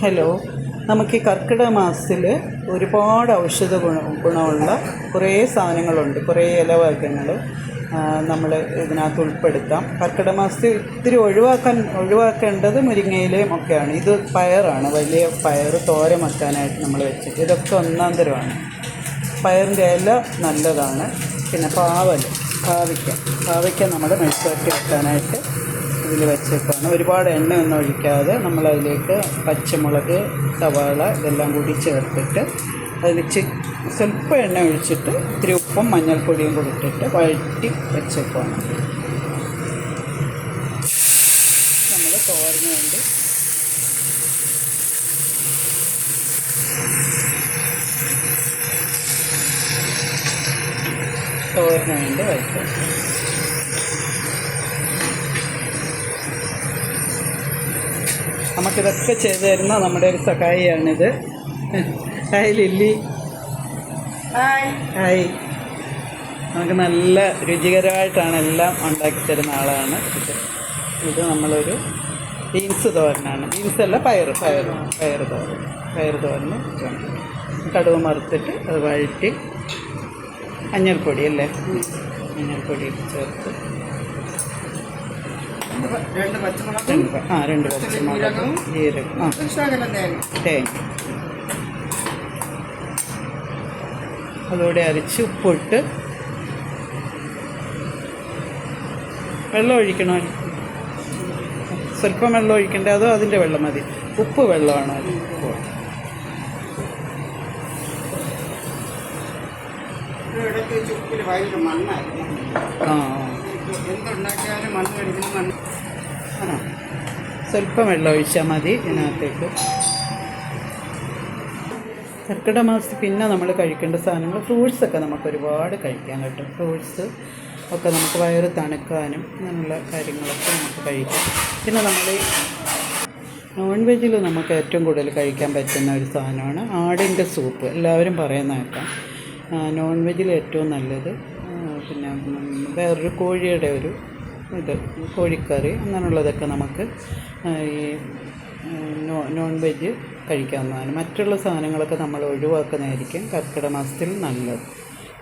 Hello. നമുക്ക് കർക്കിടക മാസത്തിൽ ഒരുപാട് ഔഷധ ഗുണ ഗുണമുള്ള കുറേ സാധനങ്ങളുണ്ട്. കുറേ ഇലവർഗങ്ങൾ നമ്മൾ ഇതിനകത്ത് ഉൾപ്പെടുത്താം. കർക്കിടക മാസത്തിൽ ഇത്തിരി ഒഴിവാക്കാൻ ഒഴിവാക്കേണ്ടത് മുരിങ്ങയിലയും ഒക്കെയാണ്. ഇത് പയറാണ്. വലിയ പയർ തോരൻ വെക്കാനായിട്ട് നമ്മൾ വെച്ചിട്ട് ഇതൊക്കെ ഒന്നാം തരമാണ്. പയറിന്റെ ഇല നല്ലതാണ്. പിന്നെ പാവൽ പാവയ്ക്ക. പാവയ്ക്ക നമ്മൾ മെഴുക്കുവരട്ടി വെക്കാനായിട്ട് ഇതിൽ വെച്ചേക്കാണ്. ഒരുപാട് എണ്ണ ഒന്നും ഒഴിക്കാതെ നമ്മളതിലേക്ക് പച്ചമുളക് സവാള ഇതെല്ലാം കൂടി ചേർത്തിട്ട് അതിൽ ചി സ്വല്പം എണ്ണ ഒഴിച്ചിട്ട് ഇത്തിരി ഉപ്പും മഞ്ഞൾപ്പൊടിയും കൂടി ഇട്ടിട്ട് വഴറ്റി വെച്ചേക്കാണ് നമ്മൾ തോരന് വേണ്ടി തോരന് വേണ്ടി വയ്ക്കാം നമുക്കിതൊക്കെ ചെയ്തു തരുന്ന നമ്മുടെ ഒരു സഹായിയാണിത്. Hi lily. ഹായ്. നമുക്ക് നല്ല രുചികരമായിട്ടാണ് എല്ലാം ഉണ്ടാക്കി തരുന്ന ആളാണ്. ഇത് ഇത് നമ്മളൊരു ബീൻസ് തോരനാണ്. ബീൻസ് അല്ല പയർ പയർ പയർ തോരൻ. പയർ തോരന് കടുവ മറുത്തിട്ട് അത് വഴറ്റി മഞ്ഞൾപ്പൊടി അല്ലേ? മഞ്ഞൾപ്പൊടി ചേർത്ത്. രണ്ട് പച്ചമുളകും രണ്ട് പ- ആ രണ്ട് പച്ചമുളക് ജീരകം ആ. തേങ്ങ തേങ്ങ. അതുകൂടെ അരച്ച് ഉപ്പിട്ട് വെള്ളം ഒഴിക്കണോ? സ്വല്പം വെള്ളം ഒഴിക്കണ്ടേ? അതോ അതിന്റെ വെള്ളം മതി? ഉപ്പ് വെള്ളമാണ്. ആ. എന്തുണ്ടാക്കിയാലും മണ്ണ് കഴിക്കുന്ന മണ്ണ്. സ്വല്പം വെള്ളം ഒഴിച്ചാൽ മതി ഇതിനകത്തേക്ക്. കർക്കിടക മാസത്തിൽ പിന്നെ നമ്മൾ കഴിക്കേണ്ട സാധനങ്ങൾ ഫ്രൂട്ട്സൊക്കെ നമുക്ക് ഒരുപാട് കഴിക്കാൻ കിട്ടും. ഫ്രൂട്ട്സ് ഒക്കെ നമുക്ക് വയറ് തണുക്കാനും അങ്ങനെയുള്ള കാര്യങ്ങളൊക്കെ നമുക്ക് കഴിക്കാം. പിന്നെ നമ്മൾ നോൺ വെജിൽ നമുക്ക് ഏറ്റവും കൂടുതൽ കഴിക്കാൻ പറ്റുന്ന ഒരു സാധനമാണ് ആടിന്റെ സൂപ്പ്. എല്ലാവരും പറയുന്ന കേൾക്കാം നോൺ വെജിൽ ഏറ്റവും നല്ലത് പിന്നെ വേറൊരു കോഴിയുടെ ഒരു ഇത് കോഴിക്കറി അങ്ങനെയുള്ളതൊക്കെ നമുക്ക് ഈ നോൺ വെജ് കഴിക്കാവുന്നതാണ്. മറ്റുള്ള സാധനങ്ങളൊക്കെ നമ്മൾ ഒഴിവാക്കുന്നതായിരിക്കും കർക്കിടക മാസത്തിൽ നല്ലത്.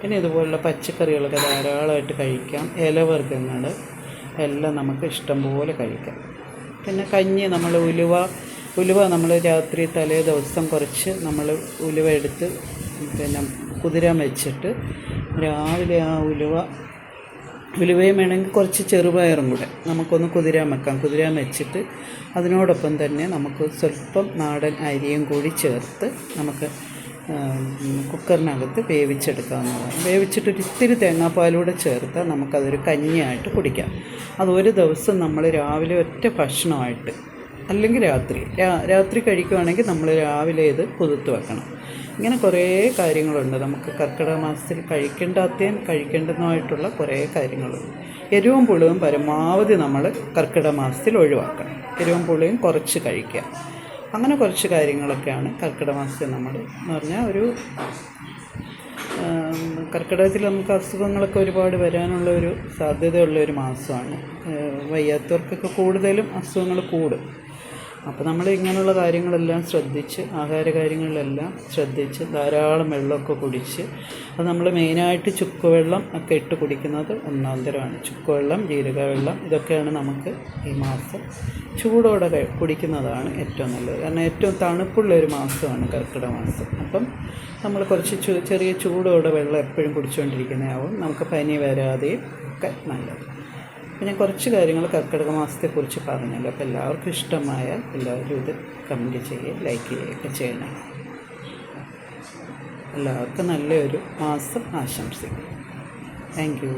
പിന്നെ ഇതുപോലുള്ള പച്ചക്കറികളൊക്കെ ധാരാളമായിട്ട് കഴിക്കാം. ഇലവർഗങ്ങൾ എല്ലാം നമുക്ക് ഇഷ്ടം പോലെ കഴിക്കാം. പിന്നെ കഞ്ഞി നമ്മൾ ഉലുവ ഉലുവ നമ്മൾ രാത്രി തലേ ദിവസം കുറച്ച് നമ്മൾ ഉലുവ എടുത്ത് പിന്നെ കുതിരാൻ വെച്ചിട്ട് രാവിലെ ആ ഉലുവ ഉലുവയും വേണമെങ്കിൽ കുറച്ച് ചെറുപയറും കൂടെ. നമുക്കൊന്ന് കുതിരാൻ വെക്കാം. കുതിരാൻ വെച്ചിട്ട് അതിനോടൊപ്പം തന്നെ നമുക്ക് സ്വല്പം നാടൻ അരിയും കൂടി ചേർത്ത് നമുക്ക് കുക്കറിനകത്ത് വേവിച്ചെടുക്കാവുന്നതാണ്. വേവിച്ചിട്ട് ഒരു ഇത്തിരി തേങ്ങാപ്പാലൂടെ ചേർത്താൽ നമുക്കതൊരു കഞ്ഞിയായിട്ട് കുടിക്കാം. അത് ഒരു ദിവസം നമ്മൾ രാവിലെ ഒറ്റ ഭക്ഷണമായിട്ട് അല്ലെങ്കിൽ രാത്രി. രാത്രി കഴിക്കുവാണെങ്കിൽ നമ്മൾ രാവിലെ ഇത് കുതിർത്ത് വെക്കണം. ഇങ്ങനെ കുറേ കാര്യങ്ങളുണ്ട്. നമുക്ക് കർക്കിടക മാസത്തിൽ കഴിക്കേണ്ടാത്തയും കഴിക്കേണ്ടതുമായിട്ടുള്ള കുറേ കാര്യങ്ങളുണ്ട്. എരിവും പുളിയും പരമാവധി നമ്മൾ കർക്കിടക മാസത്തിൽ ഒഴിവാക്കണം. എരിവും പുളിയും കുറച്ച് കഴിക്കുക. അങ്ങനെ കുറച്ച് കാര്യങ്ങളൊക്കെയാണ് കർക്കിടക മാസത്തിൽ നമ്മൾ എന്ന് പറഞ്ഞാൽ ഒരു കർക്കിടകത്തിൽ നമുക്ക് അസുഖങ്ങളൊക്കെ ഒരുപാട് വരാനുള്ള ഒരു സാധ്യതയുള്ള ഒരു മാസമാണ്. വയ്യാത്തവർക്കൊക്കെ കൂടുതലും അസുഖങ്ങൾ കൂടും. അപ്പോൾ നമ്മൾ ഇങ്ങനെയുള്ള കാര്യങ്ങളെല്ലാം ശ്രദ്ധിച്ച് ആഹാര കാര്യങ്ങളിലെല്ലാം ശ്രദ്ധിച്ച് ധാരാളം വെള്ളമൊക്കെ കുടിച്ച് അത് നമ്മൾ മെയിനായിട്ട് ചുക്കുവെള്ളം ഒക്കെ ഇട്ട് കുടിക്കുന്നത് ഒന്നാം തരമാണ്. ചുക്കുവെള്ളം ജീരകവെള്ളം ഇതൊക്കെയാണ് നമുക്ക് ഈ മാസം ചൂടോടെ കുടിക്കുന്നതാണ് ഏറ്റവും നല്ലത്. കാരണം ഏറ്റവും തണുപ്പുള്ള ഒരു മാസമാണ് കർക്കിടക മാസം. അപ്പം നമ്മൾ കുറച്ച് ചെറിയ ചൂടോടെ വെള്ളം എപ്പോഴും കുടിച്ചുകൊണ്ടിരിക്കുന്നതാവും നമുക്ക് പനി വരാതെയും ഒക്കെ നല്ലത്. അപ്പോൾ ഞാൻ കുറച്ച് കാര്യങ്ങൾ കർക്കിടക മാസത്തെക്കുറിച്ച് പറഞ്ഞല്ലോ. അപ്പോൾ എല്ലാവർക്കും ഇഷ്ടമായാൽ എല്ലാവരും ഇത് കമന്റ് ചെയ്യുക ലൈക്ക് ചെയ്യുകയൊക്കെ ചെയ്യണം. എല്ലാവർക്കും നല്ലൊരു മാസം ആശംസിക്കും താങ്ക് യു